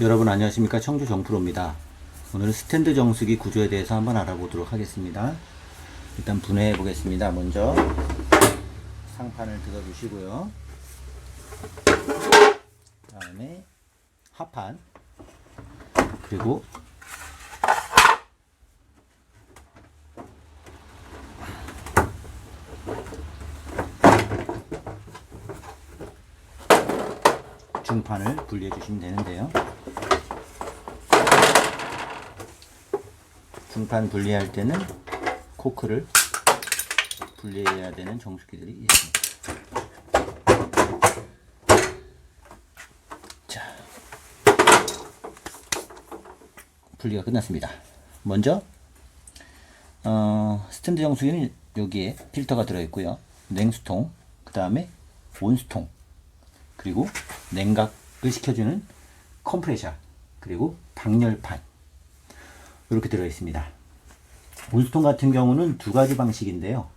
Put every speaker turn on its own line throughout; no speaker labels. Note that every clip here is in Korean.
여러분 안녕하십니까? 청주 정프로입니다. 오늘은 스탠드 정수기 구조에 대해서 한번 알아보도록 하겠습니다. 일단 분해해 보겠습니다. 먼저 상판을 뜯어 주시고요. 그 다음에 하판. 그리고 중판을 분리해 주시면 되는데요 중판 분리할 때는 코크를 분리해야 되는 정수기들이 있습니다. 자, 분리가 끝났습니다. 먼저 어, 스탠드 정수기는 여기에 필터가 들어있고요. 냉수통, 그 다음에 온수통, 그리고 냉각을 시켜주는 컴프레셔, 그리고 방열판 이렇게 들어 있습니다. 온수통 같은 경우는 두 가지 방식인데요.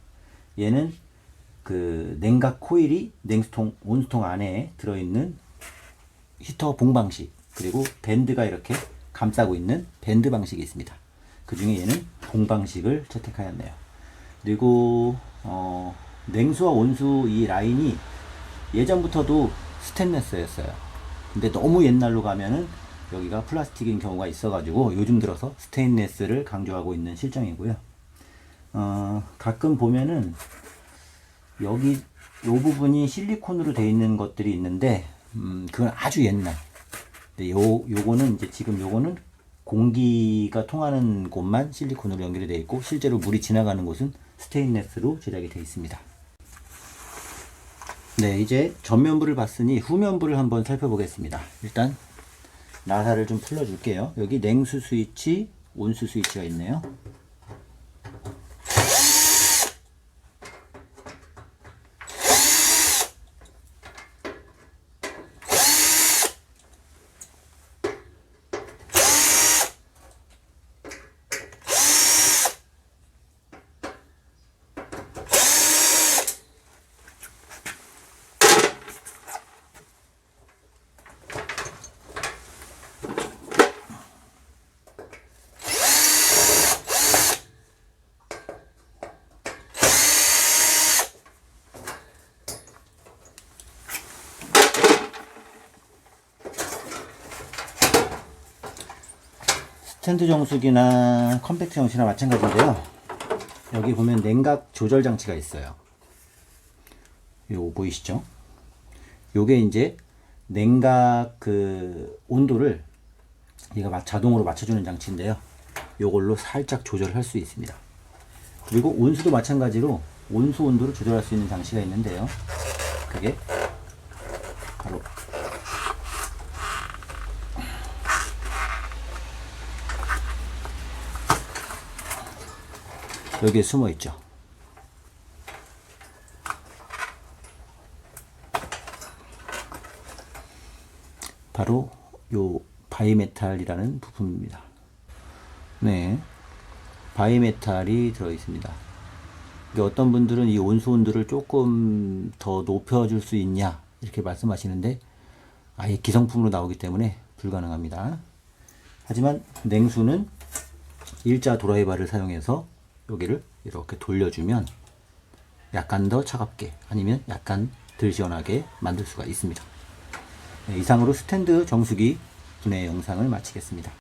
얘는 그 냉각 코일이 냉수통, 온수통 안에 들어있는 히터 봉 방식, 그리고 밴드가 이렇게 감싸고 있는 밴드 방식이 있습니다. 그 중에 얘는 봉 방식을 채택하였네요. 그리고 어, 냉수와 온수 이 라인이 예전부터도 스테인레스였어요. 근데 너무 옛날로 가면은 여기가 플라스틱인 경우가 있어가지고 요즘 들어서 스테인레스를 강조하고 있는 실정이고요. 어, 가끔 보면은 여기 요 부분이 실리콘으로 되어 있는 것들이 있는데 음, 그건 아주 옛날. 근데 요 요거는 이제 지금 요거는 공기가 통하는 곳만 실리콘으로 연결이 되어 있고 실제로 물이 지나가는 곳은 스테인레스로 제작이 되어 있습니다. 네, 이제 전면부를 봤으니 후면부를 한번 살펴보겠습니다. 일단 나사를 좀 풀어줄게요. 여기 냉수 스위치, 온수 스위치가 있네요. 스탠드 정수기나 컴팩트 정수기나 마찬가지인데요. 여기 보면 냉각 조절 장치가 있어요. 요 보이시죠? 요게 이제 냉각 그 온도를 얘가 마- 자동으로 맞춰주는 장치인데요. 요걸로 살짝 조절할 수 있습니다. 그리고 온수도 마찬가지로 온수 온도를 조절할 수 있는 장치가 있는데요. 그게 바로 여기에 숨어 있죠. 바로 요 바이메탈이라는 부품입니다. 네. 바이메탈이 들어 있습니다. 어떤 분들은 이 온수 온도를 조금 더 높여줄 수 있냐 이렇게 말씀하시는데 아예 기성품으로 나오기 때문에 불가능합니다. 하지만 냉수는 일자 드라이버를 사용해서 여기를 이렇게 돌려주면 약간 더 차갑게 아니면 약간 덜 시원하게 만들 수가 있습니다. 네, 이상으로 스탠드 정수기 분해 영상을 마치겠습니다.